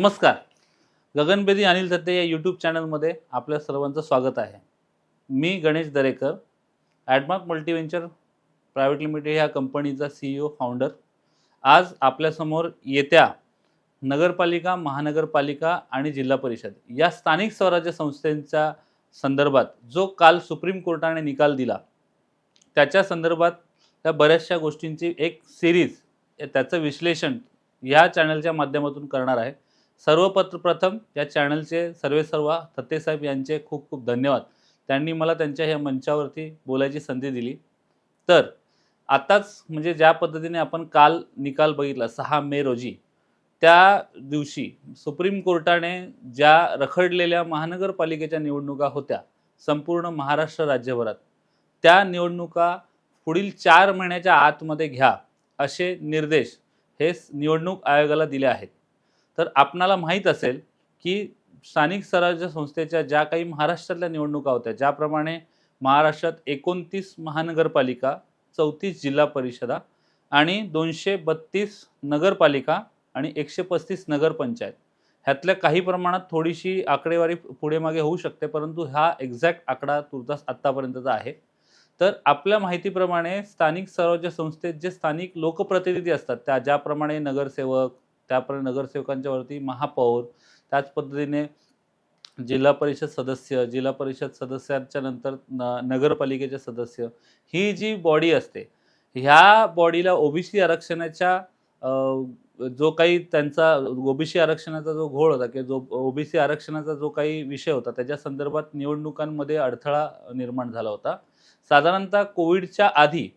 नमस्कार. गगनबेदी अनिल थत्ते या यूट्यूब चॅनलमध्ये आपल्या सर्वांचं स्वागत आहे. मी Ganesh Darekar Admark multiventure private limited ह्या कंपनीचा सी ई ओ फाउंडर आज आपल्यासमोर येत्या नगरपालिका महानगरपालिका आणि जिल्हा परिषद या स्थानिक स्वराज्य संस्थेच्या संदर्भात जो काल सुप्रीम कोर्टाने निकाल दिला त्याच्या संदर्भात त्या बऱ्याचशा गोष्टींची एक सिरीज त्याचं विश्लेषण या चॅनलच्या माध्यमातून करणार आहे. सर्वपत्र प्रथम या चॅनलचे सर्वे सर्व थत्तेसाहेब यांचे खूप खूप धन्यवाद. त्यांनी मला त्यांच्या ह्या मंचावरती बोलायची संधी दिली. तर आत्ताच म्हणजे ज्या पद्धतीने आपण काल निकाल बघितला सहा मे रोजी त्या दिवशी सुप्रीम कोर्टाने ज्या रखडलेल्या महानगरपालिकेच्या निवडणुका होत्या संपूर्ण महाराष्ट्र राज्यभरात त्या निवडणुका पुढील चार महिन्याच्या आतमध्ये घ्या असे निर्देश हे निवडणूक आयोगाला दिले आहेत. तर आपणाला माहीत असेल की स्थानिक स्वराज्य संस्थेच्या ज्या काही महाराष्ट्रातल्या निवडणुका होत्या ज्याप्रमाणे महाराष्ट्रात एकोणतीस महानगरपालिका चौतीस जिल्हा परिषदा आणि दोनशे बत्तीस नगरपालिका आणि एकशे पस्तीस नगरपंचायत. ह्यातल्या काही प्रमाणात थोडीशी आकडेवारी पुढे मागे होऊ शकते परंतु हा एक्झॅक्ट आकडा तुर्तास आत्तापर्यंतचा आहे. तर आपल्या माहितीप्रमाणे स्थानिक स्वराज्य संस्थेत जे स्थानिक लोकप्रतिनिधी असतात त्या ज्याप्रमाणे नगरसेवक त्याप्रमाणे नगरसेवकांच्या वरती महापौर त्याच पद्धतीने जिल्हा परिषद सदस्य जिल्हा परिषद सदस्यांच्या नंतर न नगरपालिकेचे सदस्य ही जी बॉडी असते ह्या बॉडीला ओबीसी आरक्षणाच्या जो काही त्यांचा ओबीसी आरक्षणाचा जो घोळ होता किंवा जो ओबीसी आरक्षणाचा जो काही विषय होता त्याच्या संदर्भात निवडणुकांमध्ये अडथळा निर्माण झाला होता. साधारणतः कोविडच्या आधी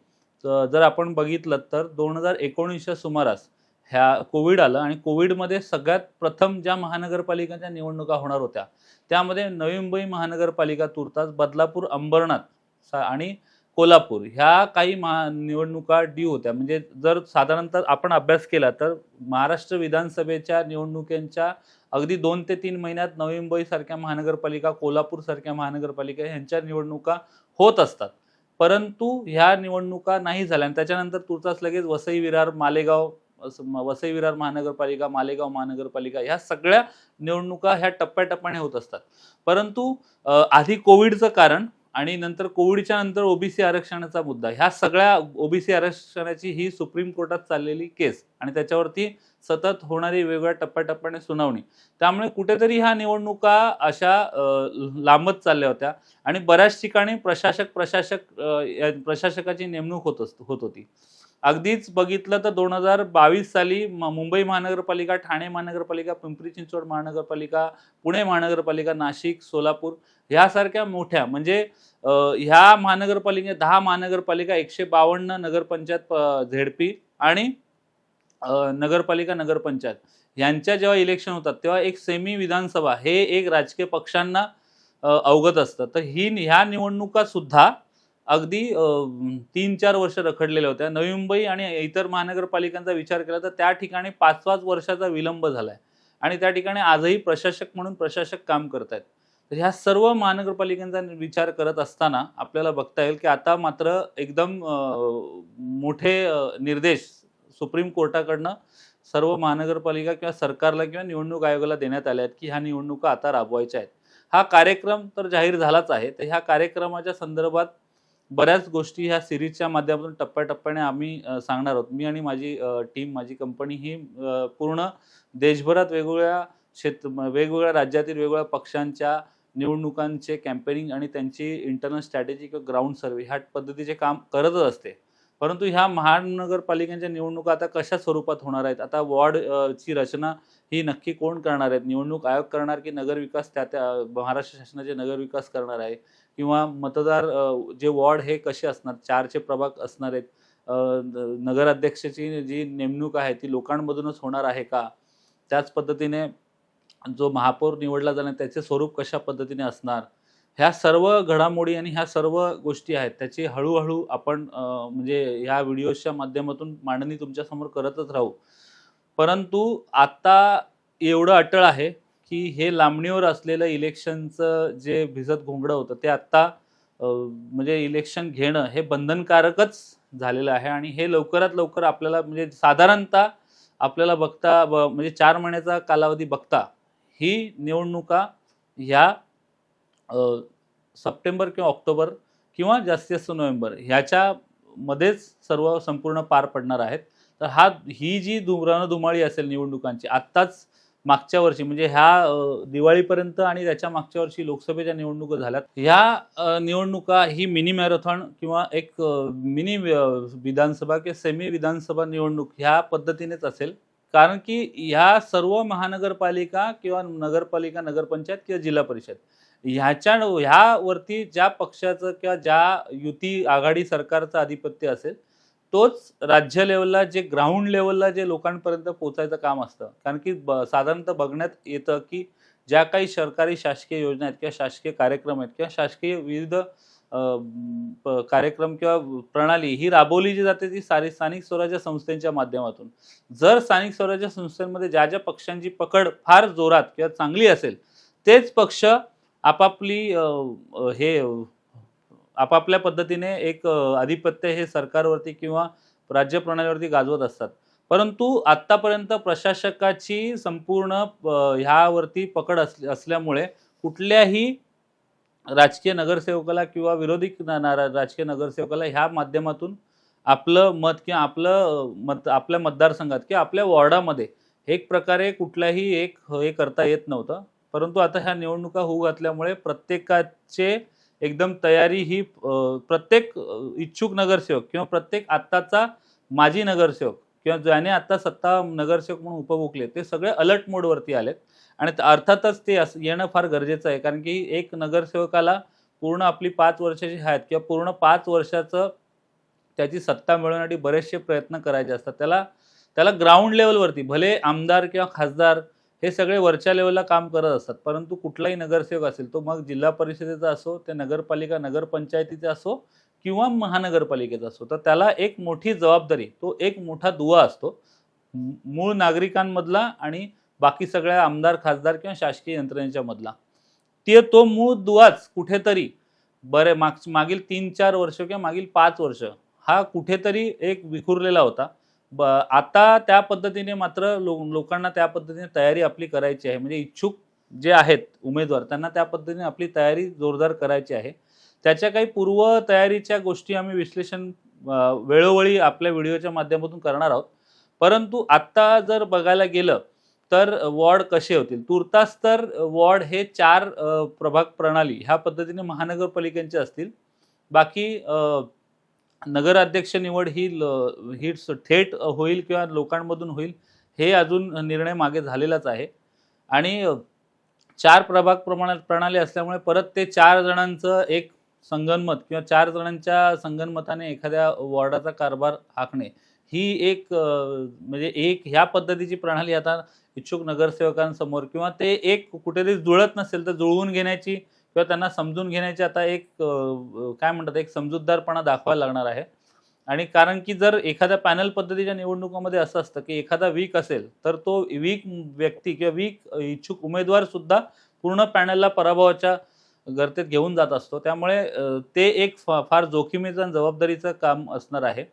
जर आपण बघितलं तर दोन हजार एकोणीसच्या सुमारास ह्या कोविड आलं आणि कोविडमध्ये सगळ्यात प्रथम ज्या महानगरपालिकांच्या निवडणुका होणार होत्या त्यामध्ये नवी मुंबई महानगरपालिका तुर्तास बदलापूर अंबरनाथ सा- आणि कोल्हापूर ह्या काही महा निवडणुका ड्यू होत्या. म्हणजे जर साधारणतः आपण अभ्यास केला तर महाराष्ट्र विधानसभेच्या निवडणुकांच्या अगदी दोन ते तीन महिन्यात नवी मुंबईसारख्या महानगरपालिका कोल्हापूरसारख्या महानगरपालिका ह्यांच्या निवडणुका होत असतात. परंतु ह्या निवडणुका नाही झाल्या आणि त्याच्यानंतर तुर्तास लगेच वसई विरार मालेगाव वसई विरार महानगरपालिका मालेगाव महानगरपालिका ह्या सगळ्या निवडणुका ह्या टप्प्याटप्प्याने होत असतात. परंतु आधी कोविडचं कारण आणि नंतर कोविडच्या नंतर ओबीसी आरक्षणाचा मुद्दा ह्या सगळ्या ओबीसी आरक्षणाची ही सुप्रीम कोर्टात चाललेली केस आणि त्याच्यावरती सतत होणारी वेगवेगळ्या टप्प्याटप्प्याने सुनावणी. त्यामुळे कुठेतरी ह्या निवडणुका अशा लांबत चालल्या होत्या आणि बऱ्याच ठिकाणी प्रशासक प्रशासक प्रशासकाची नेमणूक होत असत होत होती. अगदीच बघितलं तर दोन हजार बावीस साली म- मुंबई महानगरपालिका ठाणे महानगरपालिका पिंपरी चिंचवड महानगरपालिका पुणे महानगरपालिका नाशिक सोलापूर ह्यासारख्या मोठ्या म्हणजे ह्या महानगरपालिके दहा महानगरपालिका एकशे बावन्न नगरपंचायत झेडपी आणि नगरपालिका नगरपंचायत. यांच्या जेव्हा इलेक्शन होतात तेव्हा एक सेमी विधानसभा हे एक राजकीय पक्षांना अवगत असतं. तर ही ह्या निवडणुका सुद्धा अगदी तीन चार वर्ष रखडलेल्या होत्या. नवी मुंबई आणि इतर महानगरपालिकांचा विचार केला तर त्या ठिकाणी पाच पाच वर्षाचा विलंब झाला आहे आणि त्या ठिकाणी आजही प्रशासक म्हणून प्रशासक काम करत आहेत तर ह्या सर्व महानगरपालिकांचा विचार करत असताना आपल्याला बघता येईल की आता मात्र एकदम मोठे निर्देश सुप्रीम कोर्टाकडनं सर्व महानगरपालिका किंवा सरकारला किंवा निवडणूक आयोगाला देण्यात आल्या आहेत की ह्या निवडणुका आता राबवायच्या आहेत. हा कार्यक्रम तर जाहीर झालाच आहे. तर ह्या कार्यक्रमाच्या संदर्भात बऱ्याच गोष्टी ह्या सिरीजच्या माध्यमातून टप्प्याटप्प्याने आम्ही सांगणार आहोत. मी आणि माझी टीम माझी कंपनी ही पूर्ण देशभरात वेगवेगळ्या क्षेत्र वेगवेगळ्या राज्यातील वेगवेगळ्या पक्षांच्या निवडणुकांचे कॅम्पेनिंग आणि त्यांची इंटरनल स्ट्रॅटेजी किंवा ग्राउंड सर्वे ह्या पद्धतीचे काम करतच असते. परंतु ह्या महानगरपालिकांच्या निवडणुका आता कशा स्वरूपात होणार आहेत? आता वॉर्डची ची रचना ही नक्की कोण करणार आहेत? निवडणूक आयोग करणार की नगरविकास त्या त्या महाराष्ट्र शासनाचे नगरविकास करणार आहे? किंवा मतदार जे वॉर्ड हे कसे असणार? चारचे प्रभाग असणार आहेत? न- नगराध्यक्षाची जी नेमणूक आहे ती लोकांमधूनच होणार आहे का? त्याच पद्धतीने जो महापौर निवडला जाणार त्याचे स्वरूप कशा पद्धतीने असणार? ह्या सर्व घडामोडी आणि ह्या सर्व गोष्टी आहेत त्याची हळूहळू आपण म्हणजे ह्या व्हिडिओच्या माध्यमातून मांडणी तुमच्यासमोर करतच राहू. परंतु आता एवढं अटळ आहे की हे लांबणीवर असलेलं इलेक्शनचं जे भिजत घोंगडं होतं ते आत्ता म्हणजे इलेक्शन घेणं हे बंधनकारकच झालेलं आहे आणि हे लवकरात लवकर आपल्याला म्हणजे साधारणतः आपल्याला बघता ब- म्हणजे चार महिन्याचा कालावधी बघता ही निवडणुका ह्या सप्टेंबर किंवा ऑक्टोबर किंवा जास्तीत जास्त नोव्हेंबर ह्याच्यामध्येच सर्व संपूर्ण पार पडणार आहेत. तर हा ही जी धुमरानं धुमाळी असेल निवडणुकांची आत्ताच मागच्या वर्षी म्हणजे ह्या दिवाळीपर्यंत आणि त्याच्या मागच्या वर्षी लोकसभेच्या निवडणुका झाल्यात ह्या निवडणुका ही मिनी मॅरेथॉन किंवा एक मिनी विधानसभा किंवा सेमी विधानसभा निवडणूक ह्या पद्धतीनेच असेल. कारण की ह्या सर्व महानगरपालिका किंवा नगरपालिका नगरपंचायत किंवा जिल्हा परिषद ह्याच्या ह्यावरती ज्या पक्षाचं किंवा ज्या युती आघाडी सरकारचं आधिपत्य असेल तोच राज्य लेवलला जे ग्राउंड लेवलला जे लोकांपर्यंत पोचायचं काम असतं. कारण की ब साधारणतः बघण्यात येतं की ज्या काही सरकारी शासकीय योजना आहेत किंवा शासकीय कार्यक्रम आहेत किंवा शासकीय विविध कार्यक्रम किंवा प्रणाली ही राबवली जी जाते ती सारी स्थानिक स्वराज्य संस्थेच्या माध्यमातून. जर स्थानिक स्वराज्य संस्थांमध्ये ज्या ज्या पक्षांची पकड फार जोरात किंवा चांगली असेल तेच पक्ष आपापली हे आपापल्या पद्धतीने एक आधिपत्य हे सरकारवरती किंवा राज्य प्रणालीवरती गाजवत असतात. परंतु आत्तापर्यंत प्रशासकाची संपूर्ण ह्यावरती पकड अस असल्यामुळे कुठल्याही राजकीय नगरसेवकाला किंवा विरोधी राजकीय नगरसेवकाला ह्या माध्यमातून आपलं मत किंवा आपलं मत आपल्या मतदारसंघात किंवा आपल्या वॉर्डामध्ये एक प्रकारे कुठलाही एक हे करता येत नव्हतं. परंतु आता ह्या निवडणुका होऊ घातल्यामुळे प्रत्येकाचे एकदम तयारी ही प्रत्येक इच्छुक नगरसेवक किंवा प्रत्येक आत्ताचा माजी नगरसेवक किंवा ज्याने आता सत्ता नगरसेवक म्हणून उपभोगले ते सगळे अलर्ट मोडवरती आलेत. आणि अर्थातच ते येणं फार गरजेचं आहे. कारण की एक नगरसेवकाला पूर्ण आपली पाच वर्षाची हयात किंवा पूर्ण पाच वर्षाचं त्याची सत्ता मिळवण्यासाठी बरेचसे प्रयत्न करायचे असतात. त्याला त्याला ग्राउंड लेवलवरती भले आमदार किंवा खासदार हे सगळे वरच्या लेवलला काम करत असतात. परंतु कुठलाही नगरसेवक असेल तो मग जिल्हा परिषदेचा असो ते नगरपालिका नगरपंचायतीचा असो किंवा महानगरपालिकेचा असो तर त्याला एक मोठी जबाबदारी तो एक मोठा दुवा असतो. मूळ नागरिकांमधला आणि बाकी सगळ्या आमदार खासदार किंवा शासकीय यंत्रणेच्या मधला. ते तो मूळ दुवाच कुठेतरी बरे माग मागील तीन चार वर्ष किंवा मागील पाच वर्ष हा कुठेतरी एक विखुरलेला होता. ब आता त्या पद्धतीने मात्र लो लोकांना त्या पद्धतीने तयारी आपली करायची आहे. म्हणजे इच्छुक जे आहेत उमेदवार त्यांना त्या पद्धतीने आपली तयारी जोरदार करायची आहे. त्याच्या काही पूर्व तयारीच्या गोष्टी आम्ही विश्लेषण वेळोवेळी आपल्या व्हिडिओच्या माध्यमातून करणार आहोत. परंतु आत्ता जर बघायला गेलं तर वॉर्ड कसे होतील? तुर्तास तर वॉर्ड हे चार प्रभाग प्रणाली ह्या पद्धतीने महानगरपालिकांचे असतील. बाकी नगराध्यक्ष निवड ही ल- ही थेट होईल किंवा लोकांमधून होईल हे अजून निर्णय मागे झालेलाच आहे. आणि चार प्रभाग प्रमाणात प्रणाली असल्यामुळे परत ते चार जणांचं एक संगनमत किंवा चार जणांच्या संगनमताने एखाद्या वॉर्डाचा कारभार आखणे ही एक म्हणजे एक ह्या पद्धतीची प्रणाली आता इच्छुक नगरसेवकांसमोर किंवा ते एक कुठेतरी जुळत नसेल तर जुळवून घेण्याची किंवा त्यांना समजून घेण्याची आता एक काय म्हणतात एक समजूतदारपणा दाखवायला लागणार आहे. आणि कारण की जर एखाद्या पॅनल पद्धतीच्या निवडणुकामध्ये असं असतं की एखादा वीक असेल तर तो वीक व्यक्ती किंवा वीक इच्छुक उमेदवार सुद्धा पूर्ण पॅनलला पराभवाच्या गर्तेत घेऊन जात असतो. त्यामुळे ते एक फा- फार जोखमीचं आणि जबाबदारीचं काम असणार आहे.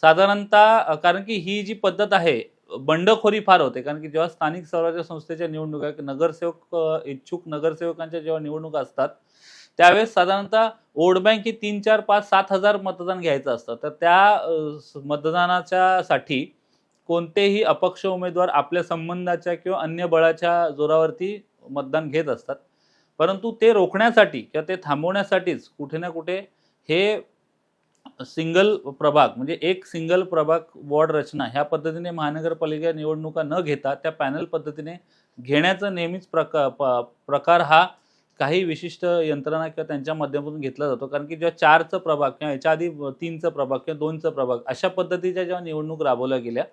साधारणतः कारण की ही जी पद्धत आहे बंडखोरी फार होते. कारण की जेव्हा स्थानिक स्वराज्य संस्थेच्या निवडणुका नगरसेवक इच्छुक नगरसेवकांच्या जेव्हा निवडणुका असतात त्यावेळेस साधारणतः वोट बँक ही तीन चार पाच सात हजार मतदान घ्यायचं असतं. तर त्या मतदानाच्यासाठी मतदानाच्या साठी कोणतेही अपक्ष उमेदवार आपल्या संबंधाच्या किंवा अन्य बळाच्या जोरावरती मतदान घेत असतात. परंतु ते रोखण्यासाठी किंवा ते थांबवण्यासाठीच कुठे ना कुठे हे सिंगल प्रभाग म्हणजे एक सिंगल प्रभाग वॉर्ड रचना ह्या पद्धतीने महानगरपालिका निवडणुका न घेता त्या पॅनल पद्धतीने घेण्याचा नेहमीच प्रका प्रकार हा काही विशिष्ट यंत्रणा किंवा त्यांच्या माध्यमातून घेतला जातो. कारण की जेव्हा चारचं प्रभाग किंवा याच्या आधी तीनचं प्रभाग किंवा दोनचं प्रभाग अशा पद्धतीच्या जेव्हा निवडणूक राबवल्या गेल्या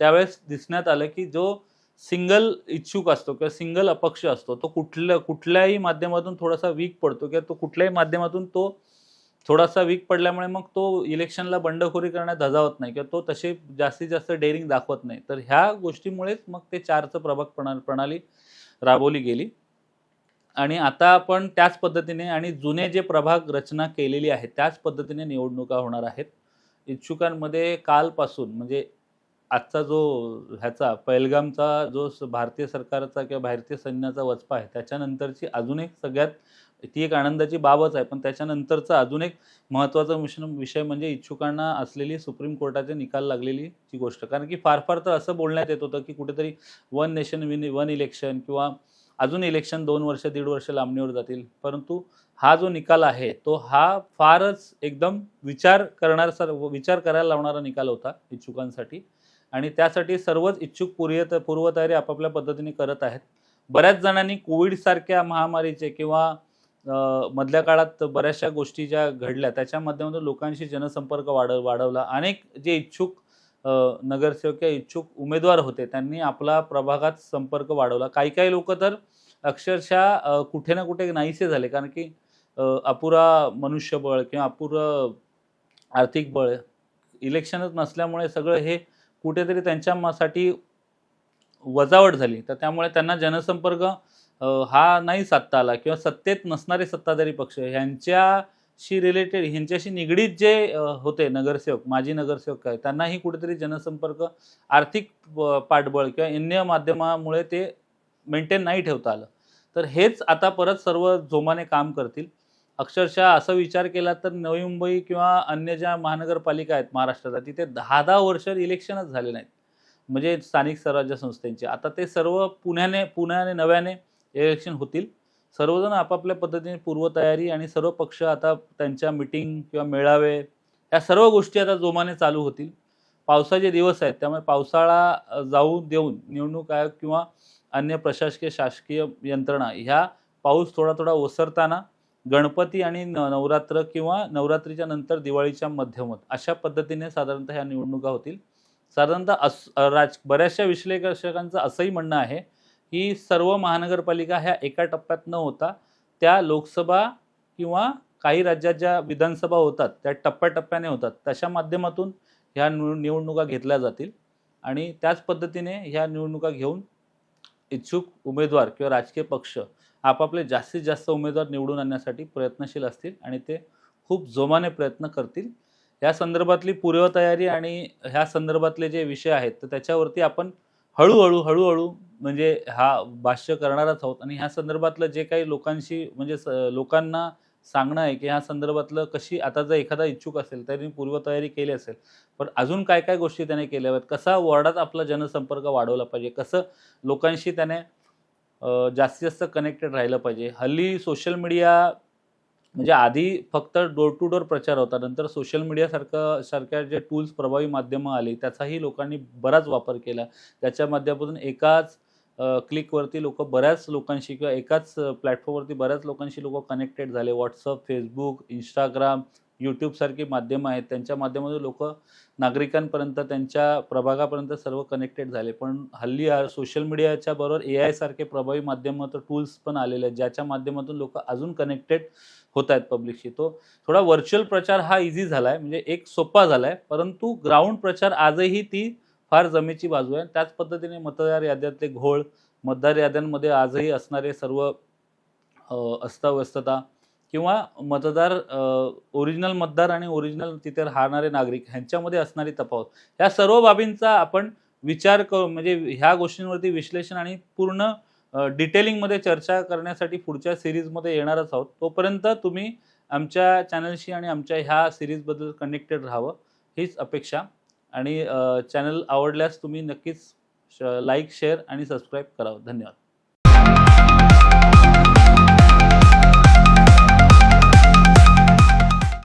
त्यावेळेस दिसण्यात आलं की जो सिंगल इच्छुक असतो किंवा सिंगल अपक्ष असतो तो कुठल्या कुठल्याही माध्यमातून थोडासा वीक पडतो किंवा तो कुठल्याही माध्यमातून तो थोडासा वीक पडल्यामुळे मग तो इलेक्शनला बंडखोरी करण्यात धजावत नाही किंवा तो तसे जास्तीत जास्त डेअरिंग दाखवत नाही. तर ह्या गोष्टीमुळेच मग ते चारचं प्रभाग प्रणा प्रणाली राबवली गेली. आणि आता आपण त्याच पद्धतीने आणि जुने जे प्रभाग रचना केलेली आहे त्याच पद्धतीने निवडणुका होणार आहेत. इच्छुकांमध्ये कालपासून म्हणजे आजचा जो ह्याचा पैलगामचा जो स- भारतीय सरकारचा किंवा भारतीय सैन्याचा वचपा आहे त्याच्यानंतरची अजून एक सगळ्यात ती एक आनंदाची बाबच आहे. पण त्याच्यानंतरचा अजून एक महत्त्वाचा विषय विषय म्हणजे इच्छुकांना असलेली सुप्रीम कोर्टाचे निकाल लागलेली ती गोष्ट. कारण की फार फार तर असं बोलण्यात येत होतं की कुठेतरी one nation win one election किंवा अजून इलेक्शन दोन वर्ष दीड वर्ष लांबणीवर जातील. परंतु हा जो निकाल आहे तो हा फारच एकदम विचार करणार सर विचार करायला लावणारा निकाल होता इच्छुकांसाठी. आणि त्यासाठी सर्वच इच्छुक पूर्व पूर्वतयारी आपापल्या पद्धतीने करत आहेत. बऱ्याच जणांनी कोविडसारख्या महामारीचे किंवा मधल्या काळात बऱ्याचशा गोष्टी ज्या घडल्या त्याच्या माध्यमातून लोकांशी जनसंपर्क वाढ वाढवला. अनेक जे इच्छुक नगरसेवक किंवा इच्छुक उमेदवार होते त्यांनी आपला प्रभागात संपर्क वाढवला. काही काही लोक तर अक्षरशः कुठे ना कुठे नाहीसे झाले. कारण की अपुरा मनुष्यबळ किंवा अपुरं आर्थिक बळ इलेक्शनच नसल्यामुळे सगळं हे कुठेतरी त्यांच्यासाठी वजावट झाली. तर त्यामुळे त्यांना जनसंपर्क हा नाही सत्ता आला किंवा सत्तेत नसणारे सत्ताधारी पक्ष ह्यांच्याशी रिलेटेड ह्यांच्याशी निगडीत जे होते नगरसेवक माजी नगरसेवक काय त्यांनाही कुठेतरी जनसंपर्क आर्थिक प- पाठबळ किंवा अन्य माध्यमामुळे ते मेंटेन नाही ठेवता आलं. तर हेच आता परत सर्व जोमाने काम करतील. अक्षरशः असं विचार केला तर नवी मुंबई किंवा अन्य ज्या महानगरपालिका आहेत महाराष्ट्रात तिथे दहा दहा वर्ष इलेक्शनच झाले नाहीत. म्हणजे स्थानिक स्वराज्य संस्थांचे. आता ते सर्व पुण्याने पुण्याने नव्याने इलेक्शन होतील. सर्वजण आपापल्या पद्धतीने पूर्वतयारी आणि सर्व पक्ष आता त्यांच्या मिटिंग किंवा मेळावे या सर्व गोष्टी आता जोमाने चालू होतील. पावसाचे दिवस आहेत त्यामुळे पावसाळा जाऊन जाऊ देऊन निवडणूक आयोग किंवा अन्य प्रशासकीय शासकीय यंत्रणा ह्या पाऊस थोडा थोडा ओसरताना गणपती आणि न नवरात्र किंवा नवरात्रीच्या नंतर दिवाळीच्या मध्यमत अशा पद्धतीने साधारणतः ह्या निवडणुका होतील. साधारणतः अस राज बऱ्याचशा विश्लेषकांचं असंही म्हणणं आहे ही सर्व महानगरपालिका ह्या एका टप्प्यात न होता त्या लोकसभा किंवा काही राज्यात ज्या विधानसभा होतात त्या टप्प्याटप्प्याने होतात. तशा माध्यमातून ह्या निव निवडणुका घेतल्या जातील आणि त्याच पद्धतीने ह्या निवडणुका घेऊन इच्छुक उमेदवार किंवा राजकीय पक्ष आपापले जास्तीत जास्त उमेदवार निवडून आणण्यासाठी प्रयत्नशील असतील आणि ते खूप जोमाने प्रयत्न करतील. या संदर्भातली पूर्वतयारी आणि ह्या संदर्भातले जे विषय आहेत तर त्याच्यावरती आपण हळूहळू हळूहळू म्हणजे हा भाष्य करणारच आहोत. आणि ह्या संदर्भातलं जे काही लोकांशी म्हणजे स- लोकांना सांगणं आहे की ह्या संदर्भातलं कशी आता जर एखादा इच्छुक असेल त्यांनी पूर्वतयारी केली असेल पण अजून काय काय गोष्टी त्याने केल्या आहेत? कसा वॉर्डात आपला जनसंपर्क वाढवला पाहिजे? कसं लोकांशी त्याने जास्तीत जास्त कनेक्टेड राहिलं पाहिजे? हल्ली सोशल मीडिया म्हणजे आधी फक्त डोर टू डोर प्रचार होता नंतर सोशल मीडियासारखं सारख्या जे टूल्स प्रभावी माध्यमं आली त्याचाही लोकांनी बराच वापर केला. त्याच्या माध्यमातून एकाच क्लिकवरती लोक बऱ्याच लोकांशी किंवा एकाच प्लॅटफॉर्मवरती बऱ्याच लोकांशी लोक कनेक्टेड झाले. व्हॉट्सअप फेसबुक इंस्टाग्राम यूट्यूबसारखी माध्यमं आहेत. त्यांच्या माध्यमातून लोक नागरिकांपर्यंत त्यांच्या प्रभागापर्यंत सर्व कनेक्टेड झाले. पण हल्ली सोशल मीडियाच्या बरोबर ए आयसारखे प्रभावी माध्यमं तर टूल्स पण आलेले आहेत ज्याच्या माध्यमातून लोक अजून कनेक्टेड होत आहेत पब्लिकशी तो थोडा व्हर्च्युअल प्रचार हा इझी झाला आहे म्हणजे एक सोपा झाला आहे परंतु ग्राउंड प्रचार आजही ती फार जमेची बाजू आहे. त्याच पद्धतीने मतदार याद्यातले घोळ मतदार याद्यांमध्ये आजही असणारे सर्व अस्ताव्यस्तता किंवा मतदार ओरिजिनल मतदार आणि ओरिजिनल तिथे राहणारे नागरिक ह्यांच्यामध्ये असणारी तफावत. ह्या सर्व बाबींचा आपण विचार करू म्हणजे ह्या गोष्टींवरती विश्लेषण आणि पूर्ण डिटेलिंगमध्ये चर्चा करण्यासाठी पुढच्या सिरीजमध्ये येणारच आहोत. तोपर्यंत तुम्ही आमच्या चॅनलशी आणि आमच्या ह्या सिरीजबद्दल कनेक्टेड राहावं हीच अपेक्षा. आणि चॅनल आवडल्यास तुम्ही नक्कीच लाईक शेअर आणि सबस्क्राईब करावं. धन्यवाद.